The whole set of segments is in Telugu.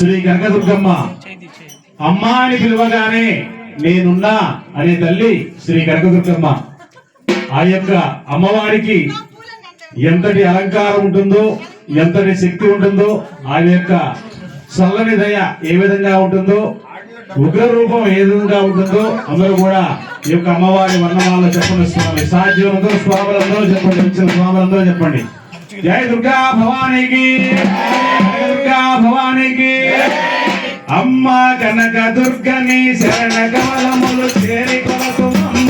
శ్రీ గంగదుర్గమ్మ. అమ్మ అని పిలవగానే నేనున్నా అనే తల్లి శ్రీ గంగదుర్గమ్మ. ఆ యొక్క అమ్మవారికి ఎంతటి అలంకారం ఉంటుందో ఎంతటి శక్తి ఉంటుందో ఆమె యొక్క చల్లని దయ ఏ విధంగా ఉంటుందో ఉగ్ర రూపం ఏ విధంగా ఉంటుందో అందరూ కూడా ఈ యొక్క అమ్మవారి వర్ణమాల చెప్పండి స్వామి. సాధ్యములతో స్వాములందరూ చెప్పండి స్వాములందరూ చెప్పండి. జయ దుర్గా భవానీకి. దుర్గా భవానికి. అమ్మ కనక దుర్గని శరణ కమలములు చేరి కొరకు అమ్మ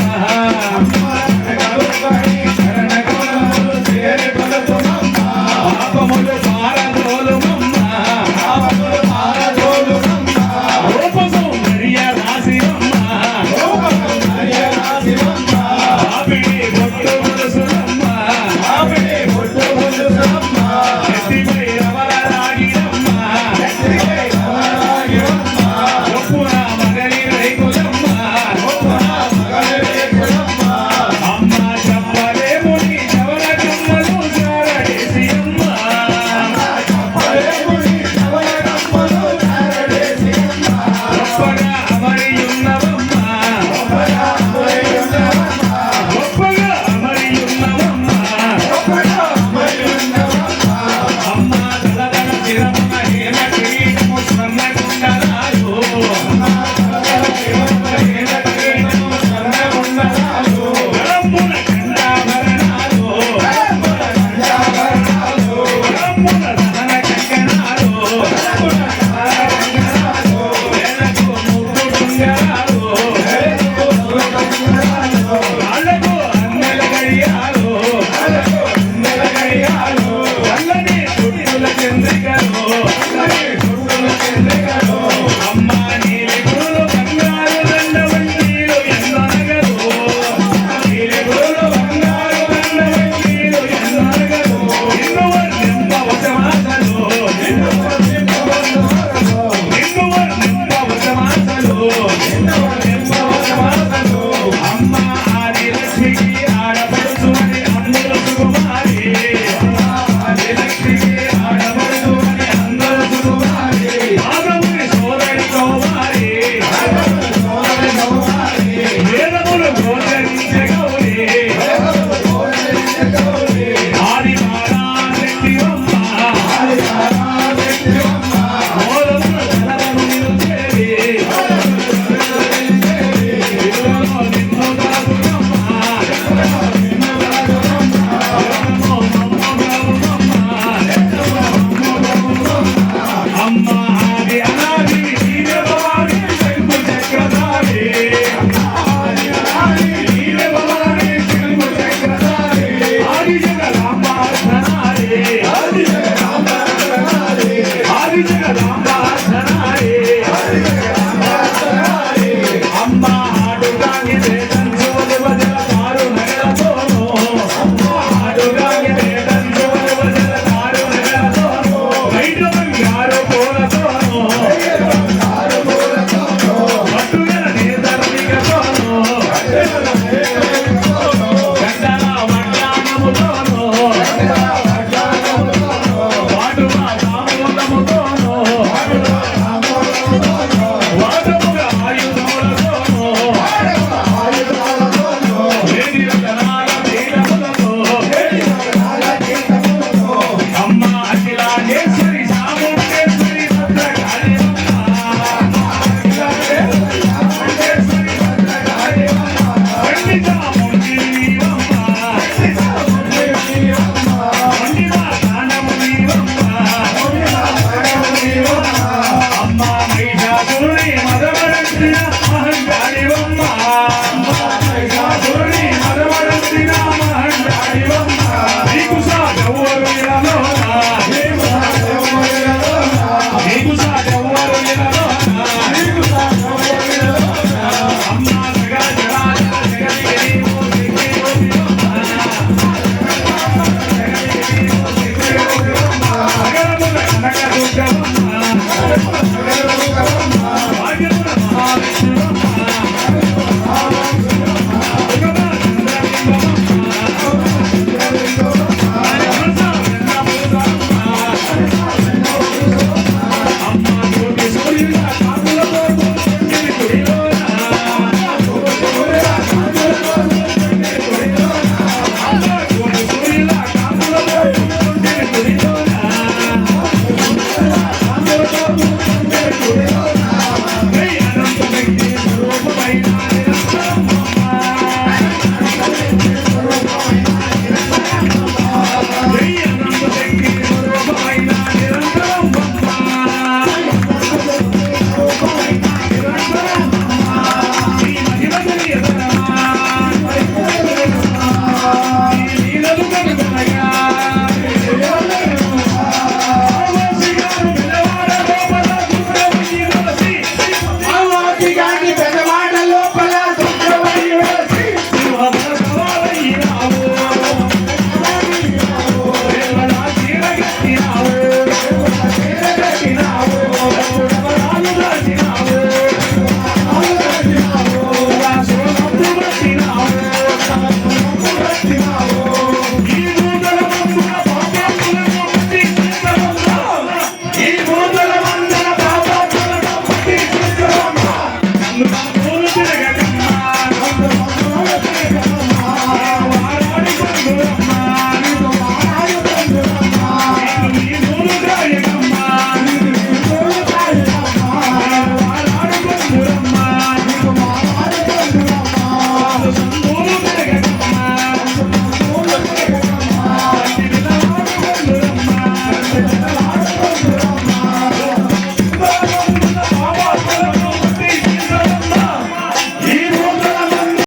Venga. Hare